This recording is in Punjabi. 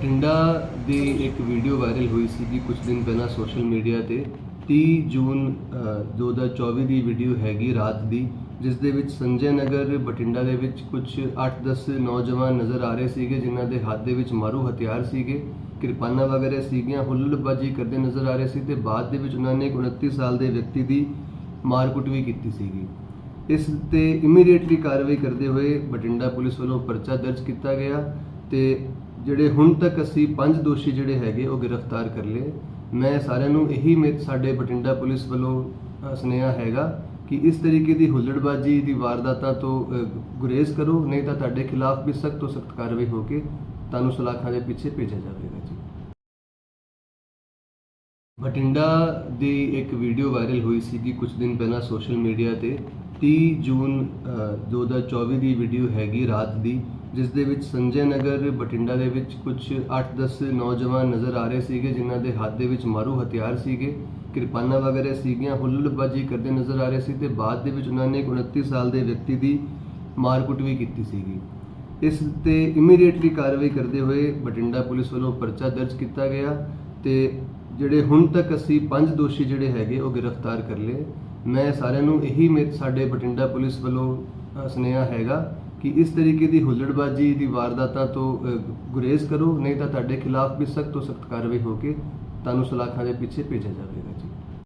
ਬਠਿੰਡਾ ਦੀ ਇੱਕ ਵੀਡੀਓ ਵਾਇਰਲ ਹੋਈ ਸੀ ਕਿ ਕੁਝ ਦਿਨ ਪਹਿਲਾਂ ਸੋਸ਼ਲ ਮੀਡੀਆ ਤੇ। 30 ਜੂਨ ਅ, 2024 ਦੀ ਵੀਡੀਓ ਹੈਗੀ ਰਾਤ ਦੀ ਜਿਸ ਦੇ ਵਿੱਚ ਸੰਜੇ ਨਗਰ ਬਠਿੰਡਾ ਦੇ ਵਿੱਚ ਕੁਝ 8-10 ਨੌਜਵਾਨ ਨਜ਼ਰ ਆ ਰਹੇ ਸੀਗੇ ਜਿਨ੍ਹਾਂ ਦੇ ਹੱਥ ਦੇ ਵਿੱਚ ਮਾਰੂ ਹਥਿਆਰ ਸੀਗੇ ਕਿਰਪਾਨਾਂ ਵਗੈਰਾ ਸੀਗੀਆਂ ਹੁੱਲੜਬਾਜੀ ਕਰਦੇ ਨਜ਼ਰ ਆ ਰਹੇ ਸੀ ਤੇ ਬਾਅਦ ਦੇ ਵਿੱਚ ਉਹਨਾਂ ਨੇ ਇੱਕ 29 ਸਾਲ ਦੇ ਵਿਅਕਤੀ ਦੀ ਮਾਰਕੁੱਟ ਵੀ ਕੀਤੀ ਸੀਗੀ। ਇਸ ਤੇ ਇਮੀਡੀਏਟਲੀ ਕਾਰਵਾਈ ਕਰਦੇ ਹੋਏ ਬਠਿੰਡਾ ਪੁਲਿਸ ਵੱਲੋਂ ਪਰਚਾ ਦਰਜ ਕੀਤਾ ਗਿਆ ਤੇ ਜਿਹੜੇ ਹੁਣ ਤੱਕ ਅਸੀਂ ਪੰਜ ਦੋਸ਼ੀ ਜਿਹੜੇ ਹੈਗੇ, ਉਹ ਗ੍ਰਿਫਤਾਰ ਕਰ ਲਏ। ਮੈਂ ਸਾਰਿਆਂ ਨੂੰ ਇਹੀ ਮੇ ਸਾਡੇ ਬਠਿੰਡਾ ਪੁਲਿਸ ਵੱਲੋਂ ਸੁਨੇਹਾ ਹੈਗਾ ਕਿ ਇਸ ਤਰੀਕੇ ਦੀ ਹੁੱਲੜਬਾਜੀ ਦੀ ਵਾਰਦਾਤਾਂ ਤੋਂ ਗੁਰੇਜ਼ ਕਰੋ, ਨਹੀਂ ਤਾਂ ਤੁਹਾਡੇ ਖਿਲਾਫ ਵੀ ਸਖਤ ਤੋਂ ਸਖਤ ਕਾਰਵਾਈ ਹੋ ਕੇ ਤੁਹਾਨੂੰ ਸਲਾਖਾਂ ਦੇ ਪਿੱਛੇ ਭੇਜਿਆ ਜਾਵੇਗਾ ਜੀ। ਬਠਿੰਡਾ ਦੀ ਇੱਕ ਵੀਡੀਓ ਵਾਇਰਲ ਹੋਈ ਸੀ ਕਿ ਕੁਝ ਦਿਨ ਪਹਿਲਾਂ ਸੋਸ਼ਲ ਮੀਡੀਆ ਤੇ। 30 ਜੂਨ ਅ, 2024 ਦੀ ਵੀਡੀਓ ਹੈਗੀ ਰਾਤ ਦੀ ਜਿਸ ਦੇ ਵਿੱਚ ਸੰਜੇ ਨਗਰ ਬਠਿੰਡਾ ਦੇ ਵਿੱਚ ਕੁਝ 8-10 ਨੌਜਵਾਨ ਨਜ਼ਰ ਆ ਰਹੇ ਸੀਗੇ ਜਿਨ੍ਹਾਂ ਦੇ ਹੱਥ ਦੇ ਵਿੱਚ ਮਾਰੂ ਹਥਿਆਰ ਸੀਗੇ ਕਿਰਪਾਨਾਂ ਵਗੈਰਾ ਸੀਗੀਆਂ ਹੁੱਲੜਬਾਜੀ ਕਰਦੇ ਨਜ਼ਰ ਆ ਰਹੇ ਸੀ ਤੇ ਬਾਅਦ ਦੇ ਵਿੱਚ ਉਹਨਾਂ ਨੇ ਇੱਕ 29 ਸਾਲ ਦੇ ਵਿਅਕਤੀ ਦੀ ਮਾਰਕੁੱਟ ਵੀ ਕੀਤੀ ਸੀਗੀ। ਇਸ ਤੇ ਇਮੀਡੀਏਟਲੀ ਕਾਰਵਾਈ ਕਰਦੇ ਹੋਏ ਬਠਿੰਡਾ ਪੁਲਿਸ ਵੱਲੋਂ ਪਰਚਾ ਦਰਜ ਕੀਤਾ ਗਿਆ ਤੇ ਜਿਹੜੇ ਹੁਣ ਤੱਕ ਅਸੀਂ ਪੰਜ ਦੋਸ਼ੀ ਜਿਹੜੇ ਹੈਗੇ ਉਹ ਗ੍ਰਿਫਤਾਰ ਕਰ ਲਏ। ਮੈਂ ਸਾਰਿਆਂ ਨੂੰ ਇਹੀ ਮੇ ਸਾਡੇ ਬਠਿੰਡਾ ਪੁਲਿਸ ਵੱਲੋਂ ਸੁਨੇਹਾ ਹੈਗਾ ਕਿ ਇਸ ਤਰੀਕੇ ਦੀ ਹੁੱਲੜਬਾਜੀ ਦੀ ਵਾਰਦਾਤਾਂ ਤੋਂ ਗੁਰੇਜ਼ ਕਰੋ, ਨਹੀਂ ਤਾਂ ਤੁਹਾਡੇ ਖਿਲਾਫ ਵੀ ਸਖਤ ਤੋਂ ਸਖਤ ਕਾਰਵਾਈ ਹੋ ਕੇ ਤੁਹਾਨੂੰ ਸਲਾਖਾਂ ਦੇ ਪਿੱਛੇ ਭੇਜਿਆ ਜਾਵੇਗਾ ਜੀ।